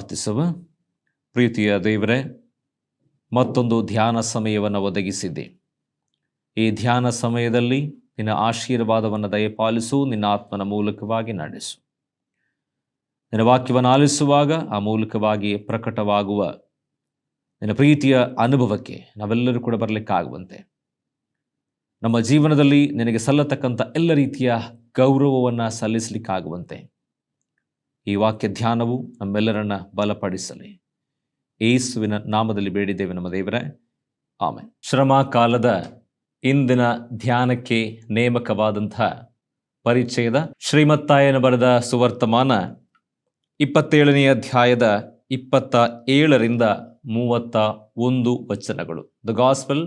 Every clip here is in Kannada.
ಪ್ರಾರ್ಥಿಸುವ ಪ್ರೀತಿಯ ದೇವರೇ, ಮತ್ತೊಂದು ಧ್ಯಾನ ಸಮಯವನ್ನು ಒದಗಿಸಿದೆ. ಈ ಧ್ಯಾನ ಸಮಯದಲ್ಲಿ ನಿನ್ನ ಆಶೀರ್ವಾದವನ್ನು ದಯಪಾಲಿಸು, ನಿನ್ನ ಆತ್ಮನ ಮೂಲಕವಾಗಿ ನಡೆಸು. ನಿನ್ನ ವಾಕ್ಯವನ್ನು ಆಲಿಸುವಾಗ ಆ ಮೂಲಕವಾಗಿ ಪ್ರಕಟವಾಗುವ ನಿನ್ನ ಪ್ರೀತಿಯ ಅನುಭವಕ್ಕೆ ನಾವೆಲ್ಲರೂ ಕೂಡ ಬರಲಿಕ್ಕಾಗುವಂತೆ. ನಮ್ಮ ಜೀವನದಲ್ಲಿ ನಿನಗೆ ಸಲ್ಲತಕ್ಕಂಥ ಎಲ್ಲ ರೀತಿಯ ಗೌರವವನ್ನು ಸಲ್ಲಿಸಲಿಕ್ಕಾಗುವಂತೆ. ಈ ವಾಕ್ಯ ಧ್ಯಾನವು ನಮ್ಮೆಲ್ಲರನ್ನ ಬಲಪಡಿಸಲಿ. ಏಸುವಿನ ನಾಮದಲ್ಲಿ ಬೇಡಿದ್ದೇವೆ ನಮ್ಮ ದೇವರೇ. ಆಮೆ ಶ್ರಮ ಕಾಲದ ಇಂದಿನ ಧ್ಯಾನಕ್ಕೆ ನೇಮಕವಾದಂಥ ಪರಿಚಯದ ಶ್ರೀಮತ್ತಾಯನ ಬರೆದ ಸುವರ್ತಮಾನ ಇಪ್ಪತ್ತೇಳನೆಯ ಅಧ್ಯಾಯದ ಇಪ್ಪತ್ತ ಏಳರಿಂದ ಮೂವತ್ತ ಒಂದು ವಚನಗಳು. The gospel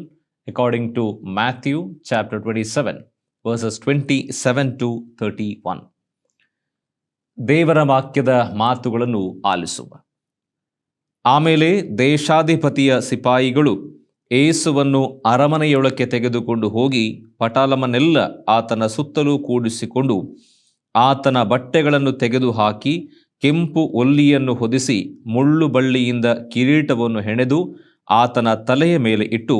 according to Matthew chapter twenty seven verses twenty seven to thirty one ದೇವರ ವಾಕ್ಯದ ಮಾತುಗಳನ್ನು ಆಲಿಸುವ. ಆಮೇಲೆ ದೇಶಾಧಿಪತಿಯ ಸಿಪಾಯಿಗಳು ಏಸುವನ್ನು ಅರಮನೆಯೊಳಕ್ಕೆ ತೆಗೆದುಕೊಂಡು ಹೋಗಿ ಪಟಾಲಮನೆಲ್ಲ ಆತನ ಸುತ್ತಲೂ ಕೂಡಿಸಿಕೊಂಡು ಆತನ ಬಟ್ಟೆಗಳನ್ನು ತೆಗೆದುಹಾಕಿ ಕೆಂಪು ಒಲ್ಲಿಯನ್ನು ಹೊದಿಸಿ ಮುಳ್ಳು ಬಳ್ಳಿಯಿಂದ ಕಿರೀಟವನ್ನು ಹೆಣೆದು ಆತನ ತಲೆಯ ಮೇಲೆ ಇಟ್ಟು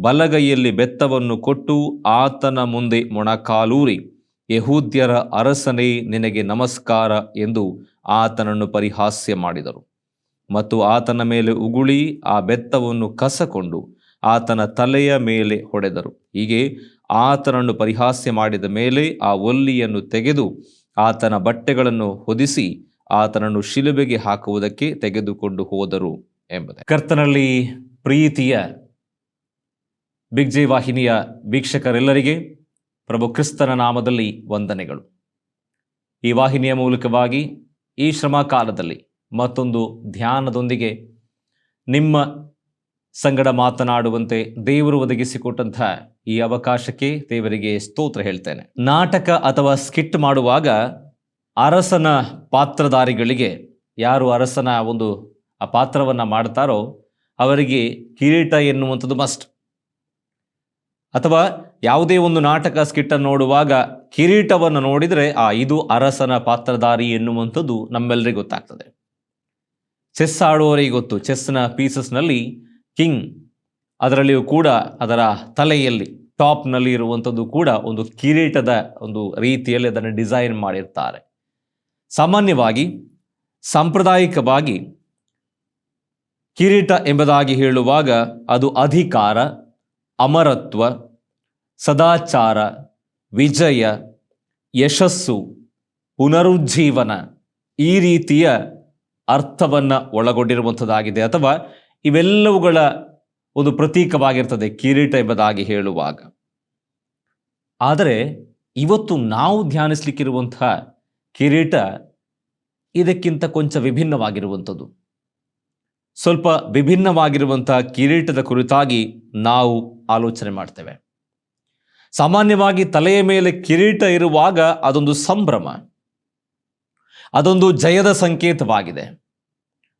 ಬಲಗೈಯಲ್ಲಿ ಬೆತ್ತವನ್ನು ಕೊಟ್ಟು ಆತನ ಮುಂದೆ ಮೊಣಕಾಲೂರಿ. ಯಹೂದ್ಯರ ಅರಸನೇ, ನಿನಗೆ ನಮಸ್ಕಾರ ಎಂದು ಆತನನ್ನು ಪರಿಹಾಸ್ಯ ಮಾಡಿದರು. ಮತ್ತು ಆತನ ಮೇಲೆ ಉಗುಳಿ, ಆ ಬೆತ್ತವನ್ನು ಕಸಕೊಂಡು ಆತನ ತಲೆಯ ಮೇಲೆ ಹೊಡೆದರು. ಹೀಗೆ ಆತನನ್ನು ಪರಿಹಾಸ್ಯ ಮಾಡಿದ ಮೇಲೆ ಆ ಒಲ್ಲಿಯನ್ನು ತೆಗೆದು ಆತನ ಬಟ್ಟೆಗಳನ್ನು ಹೊದಿಸಿ ಆತನನ್ನು ಶಿಲುಬೆಗೆ ಹಾಕುವುದಕ್ಕೆ ತೆಗೆದುಕೊಂಡು ಹೋದರು ಎಂಬುದೇ. ಕರ್ತನಲ್ಲಿ ಪ್ರೀತಿಯ ಬಿಗ್ಜೆ ವಾಹಿನಿಯ ವೀಕ್ಷಕರೆಲ್ಲರಿಗೆ ಪ್ರಭು ಕ್ರಿಸ್ತನ ನಾಮದಲ್ಲಿ ವಂದನೆಗಳು. ಈ ವಾಹಿನಿಯ ಮೂಲಕವಾಗಿ ಈ ಶ್ರಮ ಕಾಲದಲ್ಲಿ ಮತ್ತೊಂದು ಧ್ಯಾನದೊಂದಿಗೆ ನಿಮ್ಮ ಸಂಗಡ ಮಾತನಾಡುವಂತೆ ದೇವರು ಒದಗಿಸಿಕೊಟ್ಟಂತಹ ಈ ಅವಕಾಶಕ್ಕೆ ದೇವರಿಗೆ ಸ್ತೋತ್ರ ಹೇಳ್ತೇನೆ. ನಾಟಕ ಅಥವಾ ಸ್ಕಿಟ್ ಮಾಡುವಾಗ ಅರಸನ ಪಾತ್ರಧಾರಿಗಳಿಗೆ ಯಾರು ಅರಸನ ಒಂದು ಆ ಪಾತ್ರವನ್ನು ಮಾಡ್ತಾರೋ ಅವರಿಗೆ ಕಿರೀಟ ಎನ್ನುವಂಥದ್ದು ಮಸ್ಟ್ ಅಥವಾ ಯಾವುದೇ ಒಂದು ನಾಟಕ ಸ್ಕಿಟ್ಟನ್ನು ನೋಡುವಾಗ ಕಿರೀಟವನ್ನು ನೋಡಿದರೆ, ಆ ಇದು ಅರಸನ ಪಾತ್ರಧಾರಿ ಎನ್ನುವಂಥದ್ದು ನಮ್ಮೆಲ್ಲರಿಗೂ ಗೊತ್ತಾಗ್ತದೆ. ಚೆಸ್ ಆಡುವವರಿಗೆ ಗೊತ್ತು, ಚೆಸ್ನ ಪೀಸಸ್ನಲ್ಲಿ ಕಿಂಗ್ ಅದರಲ್ಲಿಯೂ ಕೂಡ ಅದರ ತಲೆಯಲ್ಲಿ, ಟಾಪ್ನಲ್ಲಿ ಇರುವಂಥದ್ದು ಕೂಡ ಒಂದು ಕಿರೀಟದ ಒಂದು ರೀತಿಯಲ್ಲಿ ಅದನ್ನು ಡಿಸೈನ್ ಮಾಡಿರ್ತಾರೆ. ಸಾಮಾನ್ಯವಾಗಿ, ಸಾಂಪ್ರದಾಯಿಕವಾಗಿ ಕಿರೀಟ ಎಂಬುದಾಗಿ ಹೇಳುವಾಗ ಅದು ಅಧಿಕಾರ ಅಮರತ್ವ, ಸದಾಚಾರ, ವಿಜಯ, ಯಶಸ್ಸು, ಪುನರುಜ್ಜೀವನ ಈ ರೀತಿಯ ಅರ್ಥವನ್ನು ಒಳಗೊಂಡಿರುವಂಥದ್ದಾಗಿದೆ ಅಥವಾ ಇವೆಲ್ಲವುಗಳ ಒಂದು ಪ್ರತೀಕವಾಗಿರ್ತದೆ ಕಿರೀಟ ಎಂಬುದಾಗಿ ಹೇಳುವಾಗ. ಆದರೆ ಇವತ್ತು ನಾವು ಧ್ಯಾನಿಸ್ಲಿಕ್ಕಿರುವಂತಹ ಕಿರೀಟ ಇದಕ್ಕಿಂತ ಕೊಂಚ ವಿಭಿನ್ನವಾಗಿರುವಂಥದ್ದು. ಸ್ವಲ್ಪ ವಿಭಿನ್ನವಾಗಿರುವಂತಹ ಕಿರೀಟದ ಕುರಿತಾಗಿ ನಾವು ಆಲೋಚನೆ ಮಾಡ್ತೇವೆ. ಸಾಮಾನ್ಯವಾಗಿ ತಲೆಯ ಮೇಲೆ ಕಿರೀಟ ಇರುವಾಗ ಅದೊಂದು ಸಂಭ್ರಮ. ಅದೊಂದು ಜಯದ ಸಂಕೇತವಾಗಿದೆ.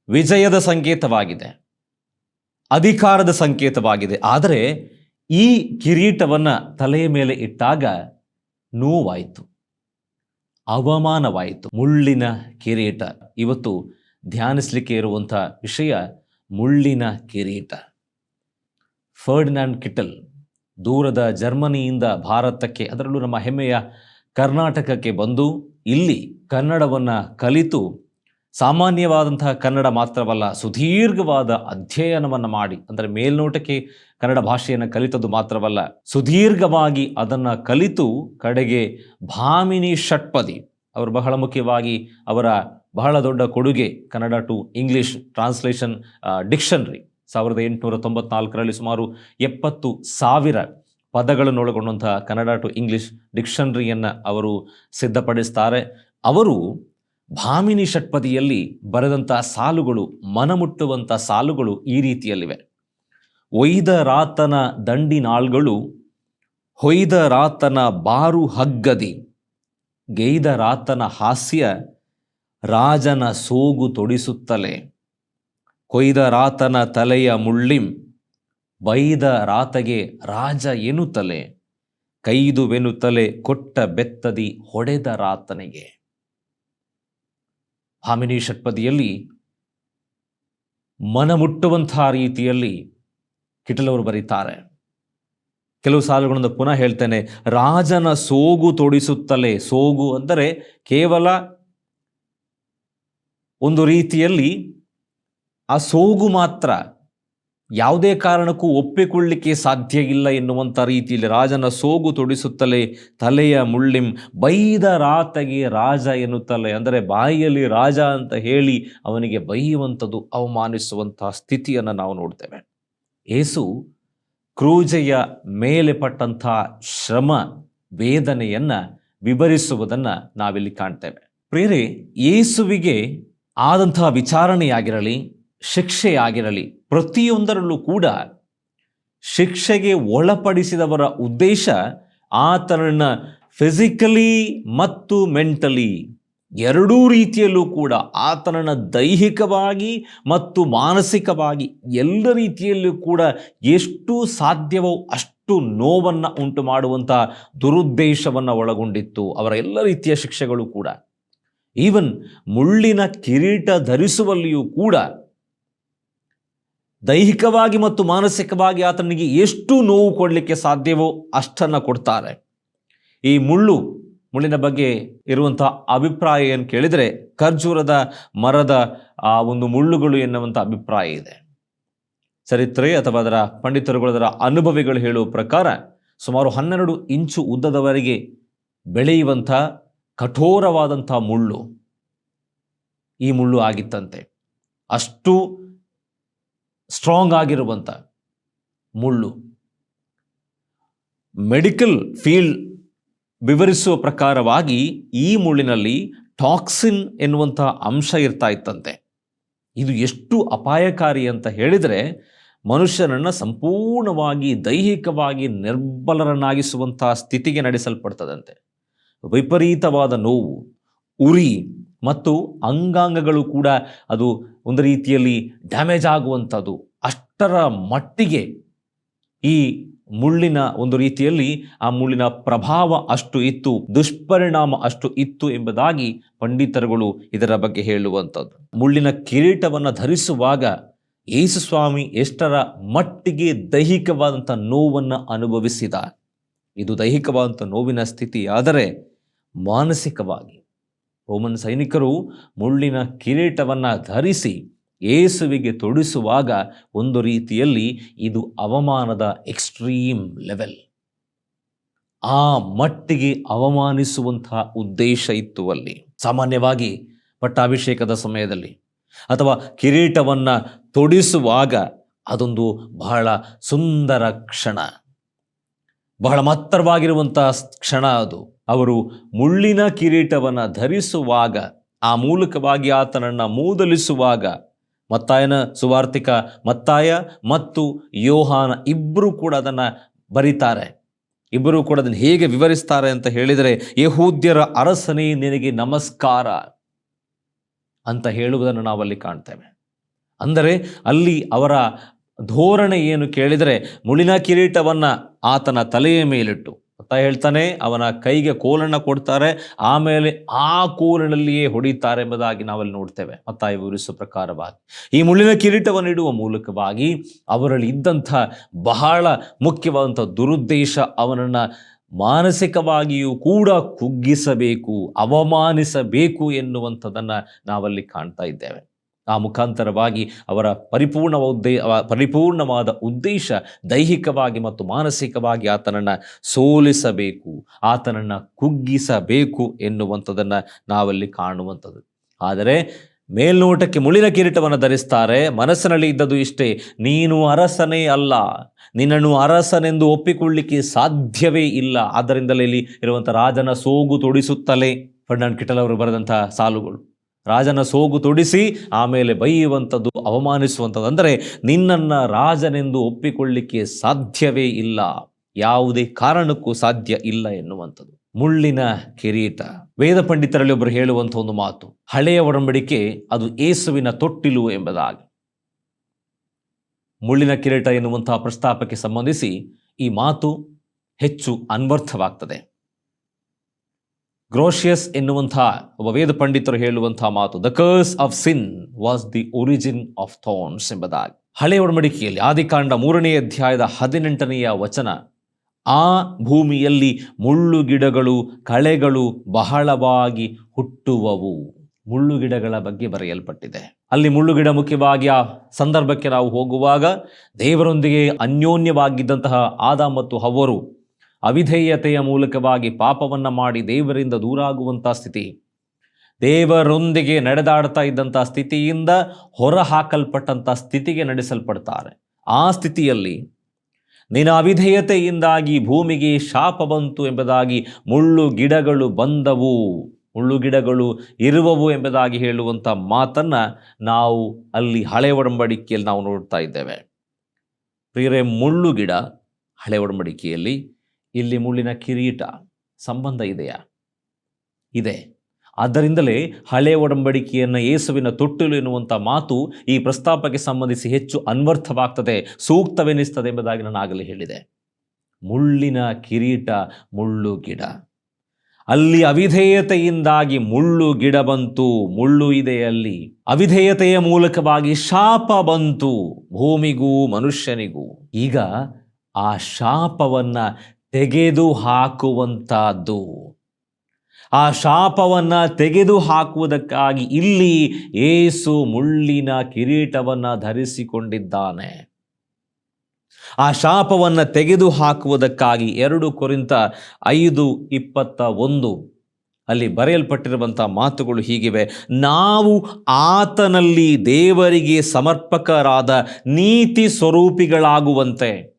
ವಿಜಯದ ಸಂಕೇತವಾಗಿದೆ. ಅಧಿಕಾರದ ಸಂಕೇತವಾಗಿದೆ. ಆದರೆ ಈ ಕಿರೀಟವನ್ನು ತಲೆಯ ಮೇಲೆ ಇಟ್ಟಾಗ ನೋವಾಯಿತು. ಅವಮಾನವಾಯಿತು. ಮುಳ್ಳಿನ ಕಿರೀಟ. ಇವತ್ತು ಧ್ಯಾನಿಸ್ಲಿಕ್ಕೆ ಇರುವಂಥ ವಿಷಯ ಮುಳ್ಳಿನ ಕಿರೀಟ. ಫರ್ಡಿನಾಂಡ್ ಕಿಟಲ್ ದೂರದ ಜರ್ಮನಿಯಿಂದ ಭಾರತಕ್ಕೆ, ಅದರಲ್ಲೂ ನಮ್ಮ ಹೆಮ್ಮೆಯ ಕರ್ನಾಟಕಕ್ಕೆ ಬಂದು ಇಲ್ಲಿ ಕನ್ನಡವನ್ನು ಕಲಿತು ಸಾಮಾನ್ಯವಾದಂತಹ ಕನ್ನಡ ಮಾತ್ರವಲ್ಲ, ಸುದೀರ್ಘವಾದ ಅಧ್ಯಯನವನ್ನು ಮಾಡಿ, ಅಂದರೆ ಮೇಲ್ನೋಟಕ್ಕೆ ಕನ್ನಡ ಭಾಷೆಯನ್ನು ಕಲಿತದ್ದು ಮಾತ್ರವಲ್ಲ, ಸುದೀರ್ಘವಾಗಿ ಅದನ್ನು ಕಲಿತು ಕಡೆಗೆ ಭಾಮಿನಿ ಷಟ್ಪದಿ, ಅವರು ಬಹಳ ಮುಖ್ಯವಾಗಿ ಅವರ ಬಹಳ ದೊಡ್ಡ ಕೊಡುಗೆ Kannada to English translation dictionary. ಸಾವಿರದ ಎಂಟುನೂರ ತೊಂಬತ್ನಾಲ್ಕರಲ್ಲಿ ಸುಮಾರು ಎಪ್ಪತ್ತು ಸಾವಿರ ಪದಗಳನ್ನು ಒಳಗೊಂಡಂತಹ ಕನ್ನಡ ಟು ಇಂಗ್ಲಿಷ್ ಡಿಕ್ಷನರಿಯನ್ನು ಅವರು ಸಿದ್ಧಪಡಿಸ್ತಾರೆ. ಅವರು ಭಾಮಿನಿ ಷಟ್ಪದಿಯಲ್ಲಿ ಬರೆದಂಥ ಸಾಲುಗಳು, ಮನಮುಟ್ಟುವಂಥ ಸಾಲುಗಳು ಈ ರೀತಿಯಲ್ಲಿವೆ. ಒಯ್ದ ರಾತನ ದಂಡಿನಾಳ್ಗಳು, ಹೊಯ್ದ ರಾತನ ಬಾರು ಹಗ್ಗದಿ ಗೈದ ರಾತನ ಹಾಸ್ಯ ರಾಜನ ಸೋಗು ತೊಡಿಸುತ್ತಲೇ. ಕೊಯ್ದ ರಾತನ ತಲೆಯ ಮುಳ್ಳಿಂ ಬೈದ ರಾತಗೆ ರಾಜ ಎನುತಲೆ ಕೈದುವೆನು ತಲೆ ಕೊಟ್ಟ ಬೆತ್ತದಿ ಹೊಡೆದ ರಾತನಿಗೆ ಭಾಮಿನಿ ಷಟ್ಪದಿಯಲ್ಲಿ ಮನ ಮುಟ್ಟುವಂತಹ ರೀತಿಯಲ್ಲಿ ಕಿಟಲವರು ಬರೀತಾರೆ. ಕೆಲವು ಸಾಲುಗಳನ್ನು ಪುನಃ ಹೇಳ್ತೇನೆ, ರಾಜನ ಸೋಗು ತೊಡಿಸುತ್ತಲೇ, ಸೋಗು ಅಂದರೆ ಕೇವಲ ಒಂದು ರೀತಿಯಲ್ಲಿ ಆ ಸೋಗು ಮಾತ್ರ ಯಾವುದೇ ಕಾರಣಕ್ಕೂ ಒಪ್ಪಿಕೊಳ್ಳಿಕ್ಕೆ ಸಾಧ್ಯ ಇಲ್ಲ ಎನ್ನುವಂಥ ರೀತಿಯಲ್ಲಿ ರಾಜನ ಸೋಗು ತೊಡಿಸುತ್ತಲೇ ತಲೆಯ ಮುಳ್ಳಿಂ ಬೈದ ರಾತಗೆ ರಾಜ ಎನ್ನುತ್ತಲೇ, ಅಂದರೆ ಬಾಯಿಯಲ್ಲಿ ರಾಜ ಅಂತ ಹೇಳಿ ಅವನಿಗೆ ಬೈಯುವಂಥದ್ದು, ಅವಮಾನಿಸುವಂತಹ ಸ್ಥಿತಿಯನ್ನು ನಾವು ನೋಡ್ತೇವೆ. ಏಸು ಕ್ರೂಜೆಯ ಮೇಲೆ ಪಟ್ಟಂಥ ಶ್ರಮ, ವೇದನೆಯನ್ನು ವಿವರಿಸುವುದನ್ನು ನಾವಿಲ್ಲಿ ಕಾಣ್ತೇವೆ. ಪ್ರೇರೆ ಯೇಸುವಿಗೆ ಆದಂತಹ ವಿಚಾರಣೆಯಾಗಿರಲಿ ಶಿಕ್ಷೆಯಾಗಿರಲಿ. ಪ್ರತಿಯೊಂದರಲ್ಲೂ ಕೂಡ ಶಿಕ್ಷೆಗೆ ಒಳಪಡಿಸಿದವರ ಉದ್ದೇಶ ಆತನನ್ನು ಫಿಸಿಕಲಿ ಮತ್ತು ಮೆಂಟಲಿ ಎರಡೂ ರೀತಿಯಲ್ಲೂ ಕೂಡ ಆತನನ್ನು ದೈಹಿಕವಾಗಿ ಮತ್ತು ಮಾನಸಿಕವಾಗಿ ಎಲ್ಲ ರೀತಿಯಲ್ಲೂ ಕೂಡ ಎಷ್ಟು ಸಾಧ್ಯವೋ ಅಷ್ಟು ನೋವನ್ನು ಉಂಟು ಮಾಡುವಂಥ ದುರುದ್ದೇಶವನ್ನು ಒಳಗೊಂಡಿತ್ತು. ಅವರ ಎಲ್ಲ ರೀತಿಯ ಶಿಕ್ಷೆಗಳು ಕೂಡ. ಈವನ್ ಮುಳ್ಳಿನ ಕಿರೀಟ ಧರಿಸುವಲ್ಲಿಯೂ ಕೂಡ ದೈಹಿಕವಾಗಿ ಮತ್ತು ಮಾನಸಿಕವಾಗಿ ಆತನಿಗೆ ಎಷ್ಟು ನೋವು ಕೊಡಲಿಕ್ಕೆ ಸಾಧ್ಯವೋ ಅಷ್ಟನ್ನು ಕೊಡ್ತಾರೆ. ಈ ಮುಳ್ಳು, ಮುಳ್ಳಿನ ಬಗ್ಗೆ ಇರುವಂಥ ಅಭಿಪ್ರಾಯ ಏನು ಕೇಳಿದರೆ ಖರ್ಜೂರದ ಮರದ, ಆ, ಒಂದು ಮುಳ್ಳುಗಳು ಎನ್ನುವಂಥ ಅಭಿಪ್ರಾಯ ಇದೆ. ಚರಿತ್ರೆ ಅಥವಾ ಅದರ ಪಂಡಿತರುಗಳು ಅದರ ಅನುಭವಿಗಳು ಹೇಳುವ ಪ್ರಕಾರ ಸುಮಾರು ಹನ್ನೆರಡು ಇಂಚು ಉದ್ದದವರೆಗೆ ಬೆಳೆಯುವಂಥ ಕಠೋರವಾದಂಥ ಮುಳ್ಳು. ಈ ಮುಳ್ಳು ಆಗಿತ್ತಂತೆ. ಅಷ್ಟು ಸ್ಟ್ರಾಂಗ್ ಆಗಿರುವಂಥ ಮುಳ್ಳು. ಮೆಡಿಕಲ್ ಫೀಲ್ಡ್ ವಿವರಿಸುವ ಪ್ರಕಾರವಾಗಿ ಈ ಮುಳ್ಳಿನಲ್ಲಿ ಟಾಕ್ಸಿನ್ ಎನ್ನುವಂಥ ಅಂಶ ಇರ್ತಾ ಇತ್ತಂತೆ. ಇದು ಎಷ್ಟು ಅಪಾಯಕಾರಿ ಅಂತ ಹೇಳಿದರೆ ಮನುಷ್ಯನನ್ನು ಸಂಪೂರ್ಣವಾಗಿ ದೈಹಿಕವಾಗಿ ನಿರ್ಬಲರನ್ನಾಗಿಸುವಂಥ ಸ್ಥಿತಿಗೆ ನಡೆಸಲ್ಪಡ್ತದಂತೆ. ವಿಪರೀತವಾದ ನೋವು, ಉರಿ ಮತ್ತು ಅಂಗಾಂಗಗಳು ಕೂಡ ಅದು ಒಂದು ರೀತಿಯಲ್ಲಿ ಡ್ಯಾಮೇಜ್ ಆಗುವಂಥದ್ದು. ಅಷ್ಟರ ಮಟ್ಟಿಗೆ ಈ ಮುಳ್ಳಿನ ಒಂದು ರೀತಿಯಲ್ಲಿ ಆ ಮುಳ್ಳಿನ ಪ್ರಭಾವ ಅಷ್ಟು ಇತ್ತು, ದುಷ್ಪರಿಣಾಮ ಅಷ್ಟು ಇತ್ತು ಎಂಬುದಾಗಿ ಪಂಡಿತರುಗಳು ಇದರ ಬಗ್ಗೆ ಹೇಳುವಂಥದ್ದು. ಮುಳ್ಳಿನ ಕಿರೀಟವನ್ನು ಧರಿಸುವಾಗ ಯೇಸು ಸ್ವಾಮಿ ಎಷ್ಟರ ಮಟ್ಟಿಗೆ ದೈಹಿಕವಾದಂಥ ನೋವನ್ನು ಅನುಭವಿಸಿದ? ಇದು ದೈಹಿಕವಾದಂಥ ನೋವಿನ ಸ್ಥಿತಿ ಆದರೆ ಮಾನಸಿಕವಾಗಿ ರೋಮನ್ ಸೈನಿಕರು ಮುಳ್ಳಿನ ಕಿರೀಟವನ್ನು ಧರಿಸಿ ಏಸುವಿಗೆ ತೊಡಿಸುವಾಗ ಒಂದು ರೀತಿಯಲ್ಲಿ ಇದು ಅವಮಾನದ ಎಕ್ಸ್ಟ್ರೀಮ್ ಲೆವೆಲ್. ಆ ಮಟ್ಟಿಗೆ ಅವಮಾನಿಸುವಂತಹ ಉದ್ದೇಶ ಇತ್ತು ಅಲ್ಲಿ. ಸಾಮಾನ್ಯವಾಗಿ ಪಟ್ಟಾಭಿಷೇಕದ ಸಮಯದಲ್ಲಿ ಅಥವಾ ಕಿರೀಟವನ್ನು ತೊಡಿಸುವಾಗ ಅದೊಂದು ಬಹಳ ಸುಂದರ ಕ್ಷಣ. ಬಹಳ ಮಹತ್ತರವಾಗಿರುವಂತಹ ಕ್ಷಣ ಅದು. ಅವರು ಮುಳ್ಳಿನ ಕಿರೀಟವನ್ನು ಧರಿಸುವಾಗ, ಆ ಮೂಲಕವಾಗಿ ಆತನನ್ನು ಮೂದಲಿಸುವಾಗ, ಮತ್ತಾಯನ ಸುವಾರ್ಥಿಕ ಮತ್ತಾಯ ಮತ್ತು ಯೋಹಾನ ಇಬ್ಬರು ಕೂಡ ಅದನ್ನು ಬರೀತಾರೆ. ಇಬ್ಬರು ಕೂಡ ಅದನ್ನು ಹೇಗೆ ವಿವರಿಸ್ತಾರೆ ಅಂತ ಹೇಳಿದರೆ, ಯಹೂದ್ಯರ ಅರಸನೇ ನಿನಗೆ ನಮಸ್ಕಾರ ಅಂತ ಹೇಳುವುದನ್ನು ನಾವಲ್ಲಿ ಕಾಣ್ತೇವೆ. ಅಂದರೆ, ಅಲ್ಲಿ ಅವರ ಧೋರಣೆ ಏನು ಕೇಳಿದರೆ ಮುಳಿನ ಕಿರೀಟವನ್ನು ಆತನ ತಲೆಯ ಮೇಲಿಟ್ಟು ಅಂತ ಹೇಳ್ತಾನೆ, ಅವನ ಕೈಗೆ ಕೋಲನ್ನು ಕೊಡ್ತಾರೆ, ಆಮೇಲೆ ಆ ಕೋಲಿನಲ್ಲಿಯೇ ಹೊಡಿತಾರೆ ಎಂಬುದಾಗಿ ನಾವಲ್ಲಿ ನೋಡ್ತೇವೆ. ಮತ್ತ ವಿವರಿಸುವ ಪ್ರಕಾರವಾಗಿ. ಈ ಮುಳ್ಳಿನ ಕಿರೀಟವನ್ನು ಇಡುವ ಮೂಲಕವಾಗಿ ಅವರಲ್ಲಿ ಇದ್ದಂಥ ಬಹಳ ಮುಖ್ಯವಾದಂಥ ದುರುದ್ದೇಶ ಅವನನ್ನು ಮಾನಸಿಕವಾಗಿಯೂ ಕೂಡ ಕುಗ್ಗಿಸಬೇಕು, ಅವಮಾನಿಸಬೇಕು ಎನ್ನುವಂಥದ್ದನ್ನು ನಾವಲ್ಲಿ ಕಾಣ್ತಾ ಇದ್ದೇವೆ. ಆ ಮುಖಾಂತರವಾಗಿ ಅವರ ಪರಿಪೂರ್ಣ ಉದ್ದೇ ಪರಿಪೂರ್ಣವಾದ ಉದ್ದೇಶ ದೈಹಿಕವಾಗಿ ಮತ್ತು ಮಾನಸಿಕವಾಗಿ ಆತನನ್ನು ಸೋಲಿಸಬೇಕು, ಆತನನ್ನು ಕುಗ್ಗಿಸಬೇಕು ಎನ್ನುವಂಥದ್ದನ್ನು ನಾವಲ್ಲಿ ಕಾಣುವಂಥದ್ದು. ಆದರೆ ಮೇಲ್ನೋಟಕ್ಕೆ ಮುಳಿನ ಕಿರೀಟವನ್ನು ಧರಿಸ್ತಾರೆ, ಮನಸ್ಸಿನಲ್ಲಿ ಇದ್ದದ್ದು ಇಷ್ಟೇ, ನೀನು ಅರಸನೇ ಅಲ್ಲ, ನಿನ್ನನ್ನು ಅರಸನೆಂದು ಒಪ್ಪಿಕೊಳ್ಳಿಕ್ಕೆ ಸಾಧ್ಯವೇ ಇಲ್ಲ, ಆದ್ದರಿಂದಲೇ ಇಲ್ಲಿ ಇರುವಂಥ ರಾಜನ ಸೋಗು ತೊಡಿಸುತ್ತಲೇ. ಫರ್ನಾಂಡ್ ಕಿಟಲ್ ಅವರು ಬರೆದಂತಹ ಸಾಲುಗಳು. ರಾಜನ ಸೋಗು ತೊಡಿಸಿ ಆಮೇಲೆ ಬೈಯುವಂಥದ್ದು ಅವಮಾನಿಸುವಂಥದ್ದು. ಅಂದರೆ ನಿನ್ನನ್ನು ರಾಜನೆಂದು ಒಪ್ಪಿಕೊಳ್ಳಿಕ್ಕೆ ಸಾಧ್ಯವೇ ಇಲ್ಲ. ಯಾವುದೇ ಕಾರಣಕ್ಕೂ ಸಾಧ್ಯ ಇಲ್ಲ ಎನ್ನುವಂಥದ್ದು. ಮುಳ್ಳಿನ ಕಿರೀಟ. ವೇದ ಪಂಡಿತರಲ್ಲಿ ಒಬ್ಬರು ಹೇಳುವಂಥ ಒಂದು ಮಾತು. ಹಳೆಯ ಒಡಂಬಡಿಕೆ ಅದು ಏಸುವಿನ ತೊಟ್ಟಿಲು ಎಂಬುದಾಗಿ. ಮುಳ್ಳಿನ ಕಿರೀಟ ಎನ್ನುವಂತಹ ಪ್ರಸ್ತಾಪಕ್ಕೆ ಸಂಬಂಧಿಸಿ ಈ ಮಾತು ಹೆಚ್ಚು ಅನ್ವರ್ಥವಾಗ್ತದೆ. ಗ್ರೋಷಿಯಸ್ ಎನ್ನುವಂಥ ಒಬ್ಬ ವೇದ ಪಂಡಿತರು ಹೇಳುವಂತಹ ಮಾತು the curse of sin was the origin of thorns ಎಂಬುದಾಗಿ. ಹಳೆಯ ಒಡಂಬಡಿಕೆಯಲ್ಲಿ ಆದಿಕಾಂಡ ಮೂರನೇ ಅಧ್ಯಾಯದ ಹದಿನೆಂಟನೆಯ ವಚನ, ಆ ಭೂಮಿಯಲ್ಲಿ ಮುಳ್ಳು ಗಿಡಗಳು, ಕಳೆಗಳು ಬಹಳವಾಗಿ ಹುಟ್ಟುವವು. ಮುಳ್ಳು ಗಿಡಗಳ ಬಗ್ಗೆ ಬರೆಯಲ್ಪಟ್ಟಿದೆ. ಅಲ್ಲಿ ಮುಳ್ಳು ಗಿಡ ಮುಖ್ಯವಾಗಿ ಆ ಸಂದರ್ಭಕ್ಕೆ ನಾವು ಹೋಗುವಾಗ ದೇವರೊಂದಿಗೆ ಅನ್ಯೋನ್ಯವಾಗಿದ್ದಂತಹ ಆದ ಮತ್ತು ಹವ್ವರು ಅವಿಧೇಯತೆಯ ಮೂಲಕವಾಗಿ ಪಾಪವನ್ನು ಮಾಡಿ ದೇವರಿಂದ ದೂರಾಗುವಂಥ ಸ್ಥಿತಿ. ದೇವರೊಂದಿಗೆ ನಡೆದಾಡ್ತಾ ಇದ್ದಂಥ ಸ್ಥಿತಿಯಿಂದ ಹೊರ ಹಾಕಲ್ಪಟ್ಟಂಥ ಸ್ಥಿತಿಗೆ ನಡೆಸಲ್ಪಡ್ತಾರೆ. ಆ ಸ್ಥಿತಿಯಲ್ಲಿ ನಿನ್ನ ಅವಿಧೇಯತೆಯಿಂದಾಗಿ ಭೂಮಿಗೆ ಶಾಪ ಬಂತು ಎಂಬುದಾಗಿ ಮುಳ್ಳು ಗಿಡಗಳು ಬಂದವು. ಮುಳ್ಳು ಗಿಡಗಳು ಇರುವವು ಎಂಬುದಾಗಿ ಹೇಳುವಂಥ ಮಾತನ್ನು ನಾವು ಅಲ್ಲಿ ಹಳೆ ಒಡಂಬಡಿಕೆಯಲ್ಲಿ ನಾವು ನೋಡ್ತಾ ಇದ್ದೇವೆ. ಪ್ರಿಯರೇ, ಮುಳ್ಳು ಗಿಡ ಹಳೆ ಒಡಂಬಡಿಕೆಯಲ್ಲಿ ಇಲ್ಲಿ ಮುಳ್ಳಿನ ಕಿರೀಟ ಸಂಬಂಧ ಇದೆಯಾ? ಇದೆ. ಆದ್ದರಿಂದಲೇ ಹಳೆ ಒಡಂಬಡಿಕೆಯನ್ನು ಯೇಸುವಿನ ತೊಟ್ಟಿಲು ಎನ್ನುವಂಥ ಮಾತು ಈ ಪ್ರಸ್ತಾಪಕ್ಕೆ ಸಂಬಂಧಿಸಿ ಹೆಚ್ಚು ಅನ್ವರ್ಥವಾಗ್ತದೆ, ಸೂಕ್ತವೆನಿಸ್ತದೆ ಎಂಬುದಾಗಿ ನಾನು ಆಗಲೇ ಹೇಳಿದೆ. ಮುಳ್ಳಿನ ಕಿರೀಟ ಮುಳ್ಳು ಗಿಡ. ಅಲ್ಲಿ ಅವಿಧೇಯತೆಯಿಂದಾಗಿ ಮುಳ್ಳು ಗಿಡ ಬಂತು, ಮುಳ್ಳು ಇದೆ ಅಲ್ಲಿ. ಅವಿಧೇಯತೆಯ ಮೂಲಕವಾಗಿ ಶಾಪ ಬಂತು ಭೂಮಿಗೂ ಮನುಷ್ಯನಿಗೂ. ಈಗ ಆ ಶಾಪವನ್ನ ತೆಗೆದು ಹಾಕುವಂತಹದ್ದು ಆ ಶಾಪವನ್ನ ತೆಗೆದು ಹಾಕುವುದಕ್ಕಾಗಿ ಇಲ್ಲಿ ಏಸು ಮುಳ್ಳಿನ ಕಿರೀಟವನ್ನ ಧರಿಸಿಕೊಂಡಿದ್ದಾನೆ. ಆ ಶಾಪವನ್ನ ತೆಗೆದು ಹಾಕುವುದಕ್ಕಾಗಿ ಎರಡು ಕುರಿತ ಐದು ಇಪ್ಪತ್ತ ಒಂದು ಅಲ್ಲಿ ಬರೆಯಲ್ಪಟ್ಟಿರುವಂಥ ಮಾತುಗಳು ಹೀಗಿವೆ. ನಾವು ಆತನಲ್ಲಿ ದೇವರಿಗೆ ಸಮರ್ಪಕರಾದ ನೀತಿ ಸ್ವರೂಪಿಗಳಾಗುವಂತೆ.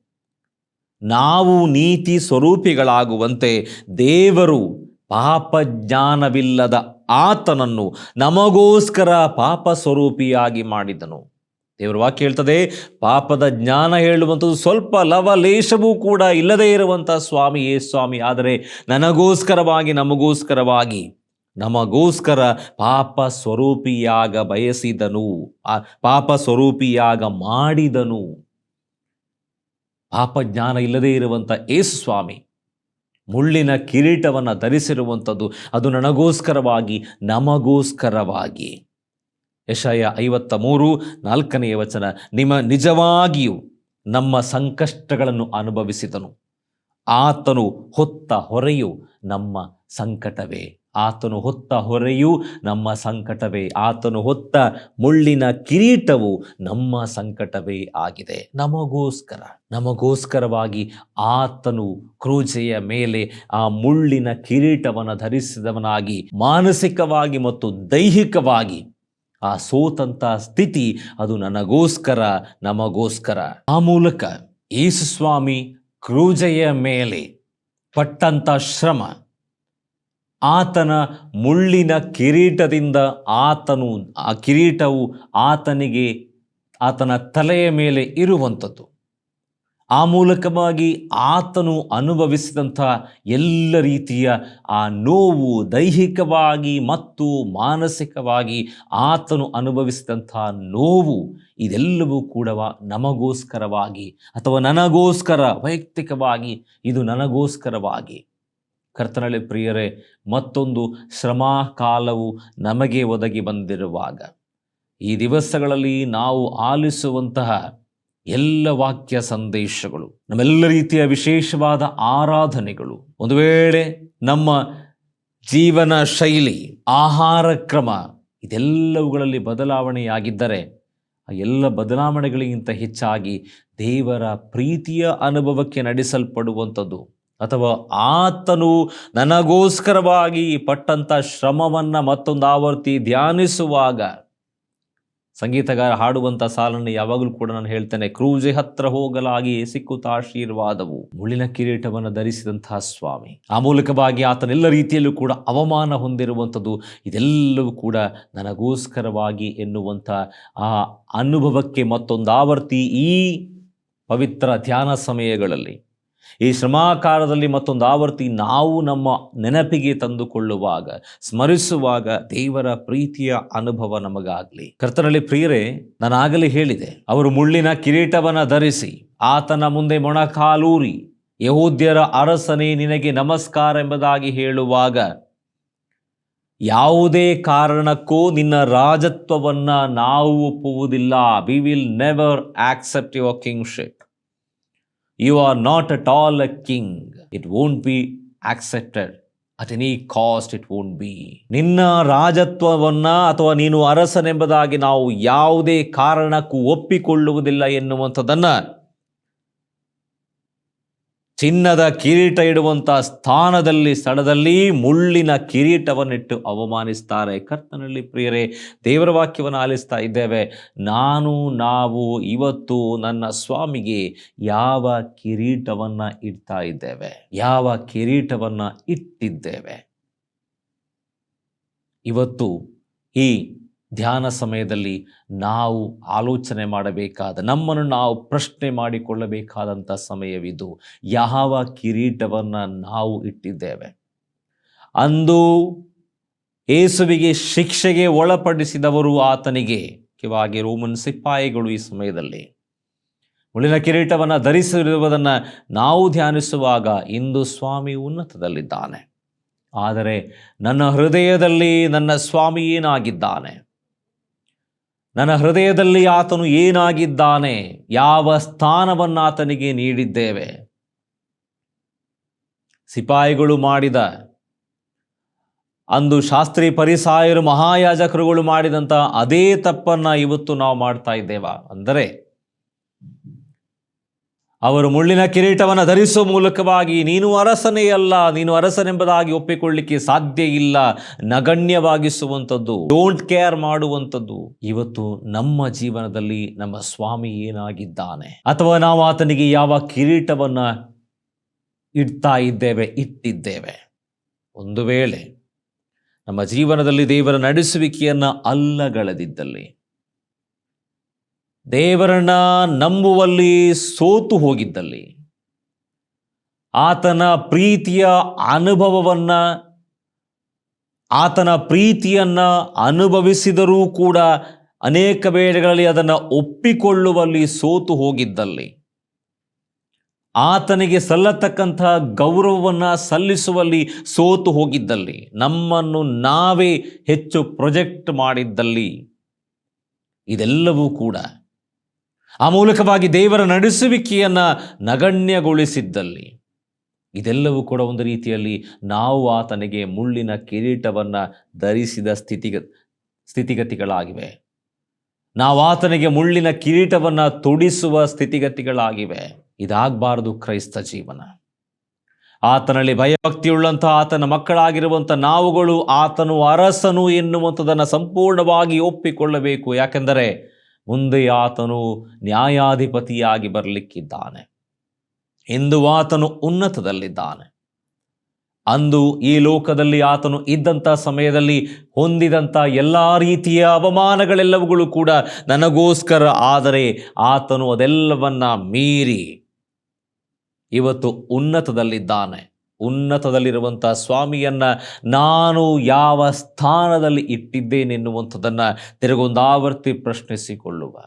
ನಾವು ನೀತಿ ಸ್ವರೂಪಿಗಳಾಗುವಂತೆ ದೇವರು ಪಾಪಜ್ಞಾನವಿಲ್ಲದ ಆತನನ್ನು ನಮಗೋಸ್ಕರ ಪಾಪ ಸ್ವರೂಪಿಯಾಗಿ ಮಾಡಿದನು. ದೇವರ ವಾಕ್ಯ ಹೇಳ್ತದೆ, ಪಾಪದ ಜ್ಞಾನ ಹೇಳುವಂಥದ್ದು ಸ್ವಲ್ಪ ಲವಲೇಶವೂ ಕೂಡ ಇಲ್ಲದೇ ಇರುವಂಥ ಸ್ವಾಮಿ ಏ ಸ್ವಾಮಿ, ಆದರೆ ನನಗೋಸ್ಕರವಾಗಿ, ನಮಗೋಸ್ಕರವಾಗಿ, ನಮಗೋಸ್ಕರ ಪಾಪ ಸ್ವರೂಪಿಯಾಗ ಬಯಸಿದನು ಪಾಪ ಸ್ವರೂಪಿಯಾಗ ಮಾಡಿದನು. ಪಾಪ ಜ್ಞಾನ ಇಲ್ಲದೇ ಇರುವಂಥ ಏಸು ಸ್ವಾಮಿ, ಮುಳ್ಳಿನ ಕಿರೀಟವನ್ನು ಧರಿಸಿರುವಂಥದ್ದು, ಅದು ನನಗೋಸ್ಕರವಾಗಿ, ನಮಗೋಸ್ಕರವಾಗಿ. ಯಶಯ ಐವತ್ತ ಮೂರು ನಾಲ್ಕನೆಯ ವಚನ, ನಿಮ್ಮ ನಿಜವಾಗಿಯೂ ನಮ್ಮ ಸಂಕಷ್ಟಗಳನ್ನು ಅನುಭವಿಸಿದನು. ಆತನು ಹೊತ್ತ ಹೊರೆಯು ನಮ್ಮ ಸಂಕಟವೇ. ಆತನು ಹೊತ್ತ ಹೊರೆಯು ನಮ್ಮ ಸಂಕಟವೇ. ಆತನು ಹೊತ್ತ ಮುಳ್ಳಿನ ಕಿರೀಟವು ನಮ್ಮ ಸಂಕಟವೇ ಆಗಿದೆ. ನಮಗೋಸ್ಕರ, ನಮಗೋಸ್ಕರವಾಗಿ ಆತನು ಕ್ರೂಜೆಯ ಮೇಲೆ ಆ ಮುಳ್ಳಿನ ಕಿರೀಟವನ್ನು ಧರಿಸಿದವನಾಗಿ, ಮಾನಸಿಕವಾಗಿ ಮತ್ತು ದೈಹಿಕವಾಗಿ ಆ ಸೋತಂತ ಸ್ಥಿತಿ ಅದು ನನಗೋಸ್ಕರ, ನಮಗೋಸ್ಕರ. ಆ ಮೂಲಕ ಯೇಸುಸ್ವಾಮಿ ಕ್ರೂಜೆಯ ಮೇಲೆ ಪಟ್ಟಂತ ಶ್ರಮ ಆತನ ಮುಳ್ಳಿನ ಕಿರೀಟದಿಂದ ಆತನು, ಆ ಕಿರೀಟವು ಆತನಿಗೆ, ಆತನ ತಲೆಯ ಮೇಲೆ ಇರುವಂಥದ್ದು. ಆ ಮೂಲಕವಾಗಿ ಆತನು ಅನುಭವಿಸಿದಂಥ ಎಲ್ಲ ರೀತಿಯ ಆ ನೋವು ದೈಹಿಕವಾಗಿ ಮತ್ತು ಮಾನಸಿಕವಾಗಿ ಆತನು ಅನುಭವಿಸಿದಂಥ ನೋವು ಇದೆಲ್ಲವೂ ಕೂಡ ನಮಗೋಸ್ಕರವಾಗಿ ಅಥವಾ ನನಗೋಸ್ಕರ, ವೈಯಕ್ತಿಕವಾಗಿ ಇದು ನನಗೋಸ್ಕರವಾಗಿ. ಕರ್ತನಲ್ಲಿ ಪ್ರಿಯರೇ, ಮತ್ತೊಂದು ಶ್ರಮಾ ಕಾಲವು ನಮಗೆ ಒದಗಿ ಬಂದಿರುವಾಗ. ಈ ದಿವಸಗಳಲ್ಲಿ ನಾವು ಆಲಿಸುವಂತಹ ಎಲ್ಲ ವಾಕ್ಯ ಸಂದೇಶಗಳು, ನಮ್ಮೆಲ್ಲ ರೀತಿಯ ವಿಶೇಷವಾದ ಆರಾಧನೆಗಳು, ಒಂದು ವೇಳೆ ನಮ್ಮ ಜೀವನ ಶೈಲಿ, ಆಹಾರ ಕ್ರಮ ಇದೆಲ್ಲವುಗಳಲ್ಲಿ ಬದಲಾವಣೆಯಾಗಿದ್ದರೆ, ಆ ಎಲ್ಲ ಬದಲಾವಣೆಗಳಿಗಿಂತ ಹೆಚ್ಚಾಗಿ ದೇವರ ಪ್ರೀತಿಯ ಅನುಭವಕ್ಕೆ ನಡೆಸಲ್ಪಡುವಂಥದ್ದು. ಅಥವಾ ಆತನು ನನಗೋಸ್ಕರವಾಗಿ ಪಟ್ಟಂಥ ಶ್ರಮವನ್ನು ಮತ್ತೊಂದು ಆವರ್ತಿ ಧ್ಯಾನಿಸುವಾಗ, ಸಂಗೀತಗಾರ ಹಾಡುವಂಥ ಸಾಲನ್ನು ಯಾವಾಗಲೂ ಕೂಡ ನಾನು ಹೇಳ್ತೇನೆ, ಕ್ರೂಜೆ ಹತ್ರ ಹೋಗಲಾಗಿ ಸಿಕ್ಕುತ್ತ ಆಶೀರ್ವಾದವು. ಮುಳ್ಳಿನ ಕಿರೀಟವನ್ನು ಧರಿಸಿದಂತಹ ಸ್ವಾಮಿ, ಆ ಮೂಲಕವಾಗಿ ಆತನೆಲ್ಲ ರೀತಿಯಲ್ಲೂ ಕೂಡ ಅವಮಾನ ಹೊಂದಿರುವಂಥದ್ದು, ಇದೆಲ್ಲವೂ ಕೂಡ ನನಗೋಸ್ಕರವಾಗಿ ಎನ್ನುವಂಥ ಆ ಅನುಭವಕ್ಕೆ ಮತ್ತೊಂದು ಆವರ್ತಿ ಈ ಪವಿತ್ರ ಧ್ಯಾನ ಸಮಯಗಳಲ್ಲಿ. ಈ ಶ್ರಮಾಕಾರದಲ್ಲಿ ಮತ್ತೊಂದು ಆವರ್ತಿ ನಾವು ನಮ್ಮ ನೆನಪಿಗೆ ತಂದುಕೊಳ್ಳುವಾಗ, ಸ್ಮರಿಸುವಾಗ ದೇವರ ಪ್ರೀತಿಯ ಅನುಭವ ನಮಗಾಗಲಿ. ಕರ್ತನಲ್ಲಿ ಪ್ರಿಯರೇ, ನಾನಾಗಲೇ ಹೇಳಿದೆ, ಅವರು ಮುಳ್ಳಿನ ಕಿರೀಟವನ್ನು ಧರಿಸಿ, ಆತನ ಮುಂದೆ ಮೊಣಕಾಲೂರಿ ಯಹೂದ್ಯರ ಅರಸನೇ ನಿನಗೆ ನಮಸ್ಕಾರ ಎಂಬುದಾಗಿ ಹೇಳುವಾಗ, ಯಾವುದೇ ಕಾರಣಕ್ಕೂ ನಿನ್ನ ರಾಜತ್ವವನ್ನ ನಾವು ಒಪ್ಪುವುದಿಲ್ಲ we will never accept your kingship you are not at all a king it won't be accepted at any cost it won't be ನಿನ್ನ ರಾಜತ್ವವನ್ನು ಅಥವಾ ನೀನು ಅರಸನೆಂಬುದಾಗಿ ನಾವು ಯಾವುದೇ ಕಾರಣಕ್ಕೂ ಒಪ್ಪಿಕೊಳ್ಳುವುದಿಲ್ಲ ಎನ್ನುವಂಥದ್ದನ್ನ ಚಿನ್ನದ ಕಿರೀಟ ಇಡುವಂಥ ಸ್ಥಾನದಲ್ಲಿ, ಸ್ಥಳದಲ್ಲಿ ಮುಳ್ಳಿನ ಕಿರೀಟವನ್ನಿಟ್ಟು ಅವಮಾನಿಸ್ತಾರೆ. ಕರ್ತನಲ್ಲಿ ಪ್ರಿಯರೇ, ದೇವರ ವಾಕ್ಯವನ್ನು ಆಲಿಸ್ತಾ ಇದ್ದೇವೆ. ನಾನು, ನಾವು, ಇವತ್ತು ನನ್ನ ಸ್ವಾಮಿಗೆ ಯಾವ ಕಿರೀಟವನ್ನ ಇಡ್ತಾ ಇದ್ದೇವೆ? ಯಾವ ಕಿರೀಟವನ್ನ ಇಟ್ಟಿದ್ದೇವೆ? ಇವತ್ತು ಈ ಧ್ಯಾನ ಸಮಯದಲ್ಲಿ ನಾವು ಆಲೋಚನೆ ಮಾಡಬೇಕಾದ, ನಮ್ಮನ್ನು ನಾವು ಪ್ರಶ್ನೆ ಮಾಡಿಕೊಳ್ಳಬೇಕಾದಂಥ ಸಮಯವಿದು. ಯಾವ ಕಿರೀಟವನ್ನು ನಾವು ಇಟ್ಟಿದ್ದೇವೆ? ಅಂದು ಏಸುವಿಗೆ ಶಿಕ್ಷೆಗೆ ಒಳಪಡಿಸಿದವರು ಆತನಿಗೆ ಮುಖ್ಯವಾಗಿ ರೋಮನ್ ಸಿಪಾಯಿಗಳು ಈ ಸಮಯದಲ್ಲಿ. ಮುಳಿನ ಕಿರೀಟವನ್ನು ಧರಿಸಿರುವುದನ್ನು ನಾವು ಧ್ಯಾನಿಸುವಾಗ ಇಂದು ಸ್ವಾಮಿ ಉನ್ನತದಲ್ಲಿದ್ದಾನೆ. ಆದರೆ ನನ್ನ ಹೃದಯದಲ್ಲಿ ನನ್ನ ಸ್ವಾಮಿ ಏನಾಗಿದ್ದಾನೆ ನನ್ನ ಹೃದಯದಲ್ಲಿ ಆತನು ಏನಾಗಿದ್ದಾನೆ? ಯಾವ ಸ್ಥಾನವನ್ನು ಆತನಿಗೆ ನೀಡಿದ್ದೇವೆ? ಸಿಪಾಯಿಗಳು ಮಾಡಿದ ಅಂದು ಶಾಸ್ತ್ರಿ ಪರಿಸಾಯರು ಮಹಾಯಾಜಕರುಗಳು ಮಾಡಿದಂಥ ಅದೇ ತಪ್ಪನ್ನ ಇವತ್ತು ನಾವು ಮಾಡ್ತಾ ಇದ್ದೇವ? ಅಂದರೆ ಅವರು ಮುಳ್ಳಿನ ಕಿರೀಟವನ್ನು ಧರಿಸುವ ಮೂಲಕವಾಗಿ, ನೀನು ಅರಸನೇ ಅಲ್ಲ, ನೀನು ಅರಸನೆಂಬುದಾಗಿ ಒಪ್ಪಿಕೊಳ್ಳಿಕ್ಕೆ ಸಾಧ್ಯ ಇಲ್ಲ, ನಗಣ್ಯವಾಗಿಸುವಂಥದ್ದು ಡೋಂಟ್ ಕೇರ್ ಮಾಡುವಂಥದ್ದು. ಇವತ್ತು ನಮ್ಮ ಜೀವನದಲ್ಲಿ ನಮ್ಮ ಸ್ವಾಮಿ ಏನಾಗಿದ್ದಾನೆ? ಅಥವಾ ನಾವು ಆತನಿಗೆ ಯಾವ ಕಿರೀಟವನ್ನ ಇಡ್ತಾ ಇದ್ದೇವೆ, ಇಟ್ಟಿದ್ದೇವೆ? ಒಂದು ವೇಳೆ ನಮ್ಮ ಜೀವನದಲ್ಲಿ ದೇವರ ನಡೆಸುವಿಕೆಯನ್ನ ಅಲ್ಲಗಳೆದಿದ್ದಲ್ಲಿ ದೇವರನ್ನ ನಂಬುವಲ್ಲಿ ಸೋತು ಹೋಗಿದ್ದಲ್ಲಿ. ಆತನ ಪ್ರೀತಿಯ ಅನುಭವವನ್ನ, ಆತನ ಪ್ರೀತಿಯನ್ನ ಅನುಭವಿಸಿದರೂ ಕೂಡ ಅನೇಕ ವೇಳೆಗಳಲ್ಲಿ ಅದನ್ನು ಒಪ್ಪಿಕೊಳ್ಳುವಲ್ಲಿ ಸೋತು ಹೋಗಿದ್ದಲ್ಲಿ. ಆತನಿಗೆ ಸಲ್ಲತಕ್ಕಂಥ ಗೌರವವನ್ನು ಸಲ್ಲಿಸುವಲ್ಲಿ ಸೋತು ಹೋಗಿದ್ದಲ್ಲಿ. ನಮ್ಮನ್ನು ನಾವೇ ಹೆಚ್ಚು ಪ್ರೊಜೆಕ್ಟ್ ಮಾಡಿದ್ದಲ್ಲಿ. ಇದೆಲ್ಲವೂ ಕೂಡ ಆ ಮೂಲಕವಾಗಿ ದೇವರ ನಡೆಸುವಿಕೆಯನ್ನು ನಗಣ್ಯಗೊಳಿಸಿದ್ದಲ್ಲಿ. ಇದೆಲ್ಲವೂ ಕೂಡ ಒಂದು ರೀತಿಯಲ್ಲಿ ನಾವು ಆತನಿಗೆ ಮುಳ್ಳಿನ ಕಿರೀಟವನ್ನು ಧರಿಸಿದ ಸ್ಥಿತಿಗ, ಸ್ಥಿತಿಗತಿಗಳಾಗಿವೆ. ನಾವು ಆತನಿಗೆ ಮುಳ್ಳಿನ ಕಿರೀಟವನ್ನು ತೊಡಿಸುವ ಸ್ಥಿತಿಗತಿಗಳಾಗಿವೆ. ಇದಾಗಬಾರದು ಕ್ರೈಸ್ತ ಜೀವನ. ಆತನಲ್ಲಿ ಭಯಭಕ್ತಿಯುಳ್ಳಂಥ ಆತನ ಮಕ್ಕಳಾಗಿರುವಂಥ ನಾವುಗಳು ಆತನು ಅರಸನು ಎನ್ನುವಂಥದ್ದನ್ನು ಸಂಪೂರ್ಣವಾಗಿ ಒಪ್ಪಿಕೊಳ್ಳಬೇಕು. ಯಾಕೆಂದರೆ ಮುಂದೆ ಆತನು ನ್ಯಾಯಾಧಿಪತಿಯಾಗಿ ಬರಲಿಕ್ಕಿದ್ದಾನೆ. ಇಂದು ಆತನು ಉನ್ನತದಲ್ಲಿದ್ದಾನೆ. ಅಂದು ಈ ಲೋಕದಲ್ಲಿ ಆತನು ಇದ್ದಂಥ ಸಮಯದಲ್ಲಿ ಹೊಂದಿದಂಥ ಎಲ್ಲ ರೀತಿಯ ಅವಮಾನಗಳೆಲ್ಲವುಗಳು ಕೂಡ ನನಗೋಸ್ಕರ, ಆದರೆ ಆತನು ಅದೆಲ್ಲವನ್ನ ಮೀರಿ ಇವತ್ತು ಉನ್ನತದಲ್ಲಿದ್ದಾನೆ. ಉನ್ನತದಲ್ಲಿರುವಂಥ ಸ್ವಾಮಿಯನ್ನ ನಾನು ಯಾವ ಸ್ಥಾನದಲ್ಲಿ ಇಟ್ಟಿದ್ದೇನೆನ್ನುವಂಥದ್ದನ್ನು ತಿರುಗೊಂದಾವರ್ತಿ ಪ್ರಶ್ನಿಸಿಕೊಳ್ಳುವ.